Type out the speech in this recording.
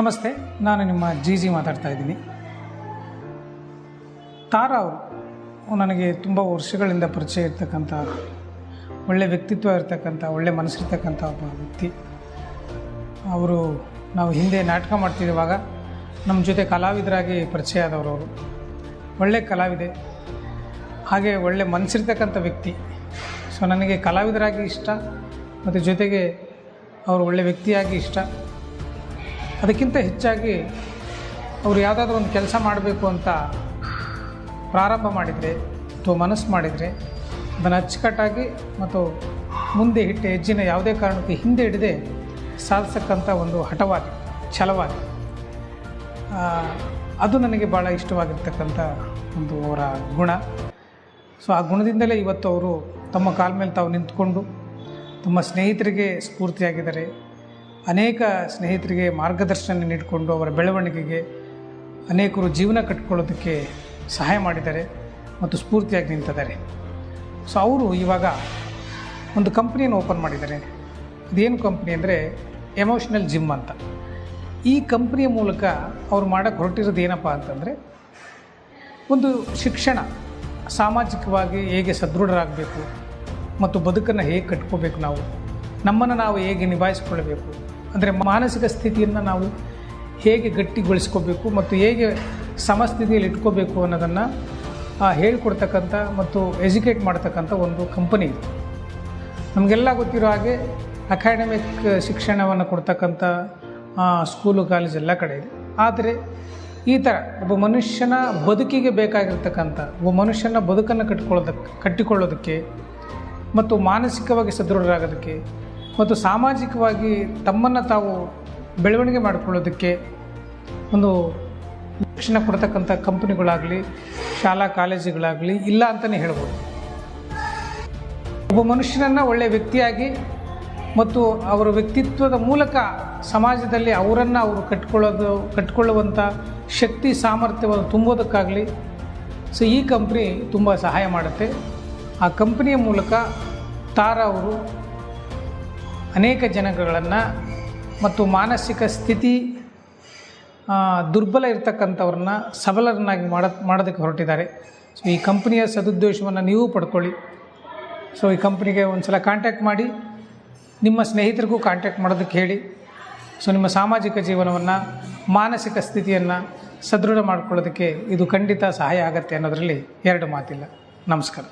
ನಮಸ್ತೆ, ನಾನು ನಿಮ್ಮ ಜಿ ಜಿ ಮಾತಾಡ್ತಾ ಇದ್ದೀನಿ. ತಾರಾ ಅವರು, ನನಗೆ ತುಂಬ ವರ್ಷಗಳಿಂದ ಪರಿಚಯ ಇರ್ತಕ್ಕಂಥ, ಒಳ್ಳೆ ವ್ಯಕ್ತಿತ್ವ ಇರ್ತಕ್ಕಂಥ, ಒಳ್ಳೆ ಮನಸ್ಸಿರ್ತಕ್ಕಂಥ ಒಬ್ಬ ವ್ಯಕ್ತಿ. ಅವರು ನಾವು ಹಿಂದೆ ನಾಟಕ ಮಾಡ್ತಿರುವಾಗ ನಮ್ಮ ಜೊತೆ ಕಲಾವಿದರಾಗಿ ಪರಿಚಯ ಆದವರು ಅವರು. ಒಳ್ಳೆ ಕಲಾವಿದೆ, ಹಾಗೆ ಒಳ್ಳೆ ಮನಸ್ಸಿರ್ತಕ್ಕಂಥ ವ್ಯಕ್ತಿ. ಸೊ ನನಗೆ ಕಲಾವಿದರಾಗಿ ಇಷ್ಟ, ಮತ್ತು ಜೊತೆಗೆ ಅವರು ಒಳ್ಳೆ ವ್ಯಕ್ತಿಯಾಗಿ ಇಷ್ಟ. ಅದಕ್ಕಿಂತ ಹೆಚ್ಚಾಗಿ ಅವರು ಯಾವುದಾದ್ರೂ ಒಂದು ಕೆಲಸ ಮಾಡಬೇಕು ಅಂತ ಪ್ರಾರಂಭ ಮಾಡಿದರೆ ಅಥವಾ ಮನಸ್ಸು ಮಾಡಿದರೆ ಅದನ್ನು ಅಚ್ಚುಕಟ್ಟಾಗಿ ಮತ್ತು ಮುಂದೆ ಹಿಟ್ಟ ಹೆಜ್ಜಿನ ಯಾವುದೇ ಕಾರಣಕ್ಕೂ ಹಿಂದೆ ಹಿಡದೆ ಸಾಧಿಸಕ್ಕಂಥ ಒಂದು ಹಠವಾಗಿ, ಛಲವಾಗಿ ಅದು ನನಗೆ ಭಾಳ ಇಷ್ಟವಾಗಿರ್ತಕ್ಕಂಥ ಒಂದು ಅವರ ಗುಣ. ಸೊ, ಆ ಗುಣದಿಂದಲೇ ಇವತ್ತು ಅವರು ತಮ್ಮ ಕಾಲ ಮೇಲೆ ತಾವು ನಿಂತ್ಕೊಂಡು ತಮ್ಮ ಸ್ನೇಹಿತರಿಗೆ ಸ್ಫೂರ್ತಿಯಾಗಿದ್ದಾರೆ. ಅನೇಕ ಸ್ನೇಹಿತರಿಗೆ ಮಾರ್ಗದರ್ಶನ ನೀಡಿಕೊಂಡು ಅವರ ಬೆಳವಣಿಗೆಗೆ ಅನೇಕರು ಜೀವನ ಕಟ್ಕೊಳ್ಳೋದಕ್ಕೆ ಸಹಾಯ ಮಾಡಿದ್ದಾರೆ ಮತ್ತು ಸ್ಫೂರ್ತಿಯಾಗಿ ನಿಂತಿದ್ದಾರೆ. ಸೊ ಅವರು ಇವಾಗ ಒಂದು ಕಂಪ್ನಿಯನ್ನು ಓಪನ್ ಮಾಡಿದ್ದಾರೆ. ಅದೇನು ಕಂಪ್ನಿ ಅಂದರೆ ಎಮೋಷ್ನಲ್ ಜಿಮ್ ಅಂತ. ಈ ಕಂಪ್ನಿಯ ಮೂಲಕ ಅವ್ರು ಮಾಡೋಕ್ಕೆ ಹೊರಟಿರೋದು ಏನಪ್ಪ ಅಂತಂದರೆ ಒಂದು ಶಿಕ್ಷಣ ಸಾಮಾಜಿಕವಾಗಿ ಹೇಗೆ ಸದೃಢರಾಗಬೇಕು ಮತ್ತು ಬದುಕನ್ನು ಹೇಗೆ ಕಟ್ಕೋಬೇಕು ನಾವು ನಮ್ಮನ್ನು ನಾವು ಹೇಗೆ ನಿಭಾಯಿಸ್ಕೊಳ್ಬೇಕು ಅಂದರೆ ಮಾನಸಿಕ ಸ್ಥಿತಿಯನ್ನು ನಾವು ಹೇಗೆ ಗಟ್ಟಿಗೊಳಿಸ್ಕೋಬೇಕು ಮತ್ತು ಹೇಗೆ ಸಮಸ್ಥಿತಿಯಲ್ಲಿ ಇಟ್ಕೋಬೇಕು ಅನ್ನೋದನ್ನು ಹೇಳ್ಕೊಡ್ತಕ್ಕಂಥ ಮತ್ತು ಎಜುಕೇಟ್ ಮಾಡ್ತಕ್ಕಂಥ ಒಂದು ಕಂಪನಿ ನಮಗೆಲ್ಲ ಗೊತ್ತಿರೋ ಹಾಗೆ ಅಕಾಡೆಮಿಕ್ ಶಿಕ್ಷಣವನ್ನು ಕೊಡ್ತಕ್ಕಂಥ ಸ್ಕೂಲು ಕಾಲೇಜ್ ಎಲ್ಲ ಕಡೆ ಇದೆ. ಆದರೆ ಈ ಥರ ಒಬ್ಬ ಮನುಷ್ಯನ ಬದುಕಿಗೆ ಬೇಕಾಗಿರ್ತಕ್ಕಂಥ, ಒಬ್ಬ ಮನುಷ್ಯನ ಬದುಕನ್ನು ಕಟ್ಕೊಳ್ಳೋದಕ್ಕೆ ಕಟ್ಟಿಕೊಳ್ಳೋದಕ್ಕೆ ಮತ್ತು ಮಾನಸಿಕವಾಗಿ ಸದೃಢರಾಗೋದಕ್ಕೆ ಮತ್ತು ಸಾಮಾಜಿಕವಾಗಿ ತಮ್ಮನ್ನು ತಾವು ಬೆಳವಣಿಗೆ ಮಾಡಿಕೊಳ್ಳೋದಕ್ಕೆ ಒಂದು ಶಿಕ್ಷಣ ಕೊಡ್ತಕ್ಕಂಥ ಕಂಪ್ನಿಗಳಾಗಲಿ, ಶಾಲಾ ಕಾಲೇಜುಗಳಾಗಲಿ ಇಲ್ಲ ಅಂತಲೇ ಹೇಳ್ಬೋದು. ಒಬ್ಬ ಮನುಷ್ಯನನ್ನು ಒಳ್ಳೆಯ ವ್ಯಕ್ತಿಯಾಗಿ ಮತ್ತು ಅವರ ವ್ಯಕ್ತಿತ್ವದ ಮೂಲಕ ಸಮಾಜದಲ್ಲಿ ಅವರನ್ನು ಅವರು ಕಟ್ಕೊಳ್ಳೋದು, ಕಟ್ಕೊಳ್ಳುವಂಥ ಶಕ್ತಿ, ಸಾಮರ್ಥ್ಯವನ್ನು ತುಂಬೋದಕ್ಕಾಗಲಿ ಸೊ ಈ ಕಂಪ್ನಿ ತುಂಬ ಸಹಾಯ ಮಾಡುತ್ತೆ. ಆ ಕಂಪ್ನಿಯ ಮೂಲಕ ತಾರಾ ಅವರು ಅನೇಕ ಜನಗಳನ್ನು ಮತ್ತು ಮಾನಸಿಕ ಸ್ಥಿತಿ ದುರ್ಬಲ ಇರ್ತಕ್ಕಂಥವ್ರನ್ನ ಸಬಲರನ್ನಾಗಿ ಮಾಡ, ಮಾಡೋದಕ್ಕೆ ಹೊರಟಿದ್ದಾರೆ. ಸೊ ಈ ಕಂಪ್ನಿಯ ಸದುದ್ದೇಶವನ್ನು ನೀವು ಪಡ್ಕೊಳ್ಳಿ. ಸೊ ಈ ಕಂಪ್ನಿಗೆ ಒಂದು ಸಲ ಕಾಂಟ್ಯಾಕ್ಟ್ ಮಾಡಿ. ನಿಮ್ಮ ಸ್ನೇಹಿತರಿಗೂ ಕಾಂಟ್ಯಾಕ್ಟ್ ಮಾಡೋದಕ್ಕೆ ಹೇಳಿ. ಸೊ ನಿಮ್ಮ ಸಾಮಾಜಿಕ ಜೀವನವನ್ನು, ಮಾನಸಿಕ ಸ್ಥಿತಿಯನ್ನು ಸದೃಢ ಮಾಡ್ಕೊಳ್ಳೋದಕ್ಕೆ ಇದು ಖಂಡಿತ ಸಹಾಯ ಆಗತ್ತೆ ಅನ್ನೋದರಲ್ಲಿ ಎರಡು ಮಾತಿಲ್ಲ. ನಮಸ್ಕಾರ.